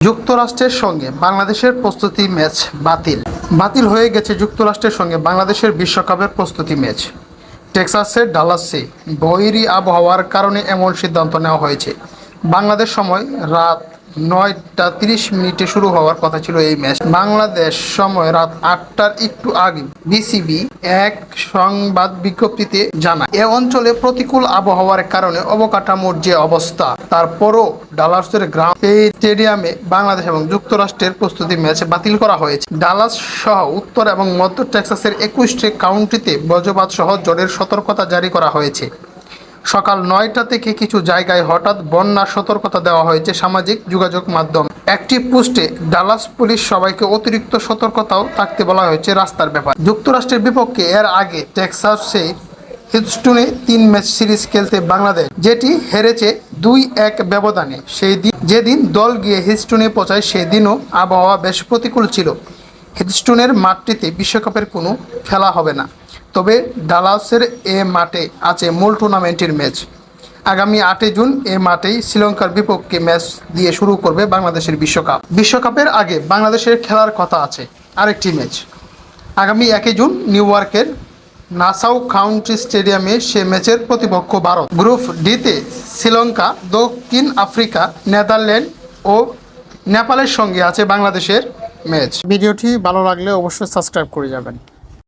যুক্তরাষ্ট্রের সঙ্গে বাংলাদেশের প্রস্তুতি ম্যাচ বাতিল। বাতিল হয়ে গেছে যুক্তরাষ্ট্রের সঙ্গে বাংলাদেশের বিশ্বকাপের প্রস্তুতি ম্যাচ। টেক্সাসের ডালাসে বৈরী আবহাওয়ার কারণে এমন সিদ্ধান্ত নেওয়া হয়েছে। বাংলাদেশ সময় রাত নয়টা তিরিশ মিনিটে শুরু হওয়ার কথা ছিল এই ম্যাচ। বাংলাদেশ সময় রাত আটটার একটু আগে বিসিবি এক সংবাদ বিজ্ঞপ্তিতে জানায়, এ অঞ্চলে প্রতিকূল আবহাওয়ার কারণে অবকাঠামোর যে অবস্থা তারপরও ডালাসের গ্রাম স্টেডিয়ামে বাংলাদেশ এবং যুক্তরাষ্ট্রের প্রস্তুতি ম্যাচ বাতিল করা হয়েছে। ডালাস সহ উত্তর এবং মধ্য টেক্সাসের একুশটি কাউন্টিতে বজ্রপাত সহ ঝড়ের সতর্কতা জারি করা হয়েছে। সকাল নয়টা থেকে কিছু জায়গায় হঠাৎ বন্যার সতর্কতা দেওয়া হয়েছে সামাজিক যোগাযোগ মাধ্যম। একটি পোস্টে ডালাস পুলিশ সবাইকে অতিরিক্ত সতর্কতাও থাকতে বলা হয়েছে রাস্তার ব্যাপার। যুক্তরাষ্ট্রের বিপক্ষে এর আগে টেক্সাসে হিউস্টনে তিন ম্যাচ সিরিজ খেলতে বাংলাদেশ, যেটি হেরেছে দুই এক ব্যবধানে। সেই দিন যেদিন দল গিয়ে হিউস্টনে পৌঁছায় সেদিনও আবহাওয়া বেশ প্রতিকূল ছিল। হিউস্টনের মাঠটিতে বিশ্বকাপের কোনো খেলা হবে না। তবে ডালাসের এ মাঠে আছে মূল টুর্নামেন্টের ম্যাচ। আগামী আটই জুন এ মাঠেই শ্রীলঙ্কার বিপক্ষে ম্যাচ দিয়ে শুরু করবে বাংলাদেশের বিশ্বকাপ। বিশ্বকাপের আগে বাংলাদেশের খেলার কথা আছে, আরেকটি ম্যাচ। আগামী একই জুন নিউ ইয়র্কের নাসাউ কাউন্টি স্টেডিয়ামে সে ম্যাচের প্রতিপক্ষ ভারত। গ্রুপ ডিতে শ্রীলঙ্কা, দক্ষিণ আফ্রিকা, নেদারল্যান্ড ও নেপালের সঙ্গে আছে বাংলাদেশের ম্যাচ। ভিডিওটি ভালো লাগলে অবশ্যই সাবস্ক্রাইব করে যাবেন।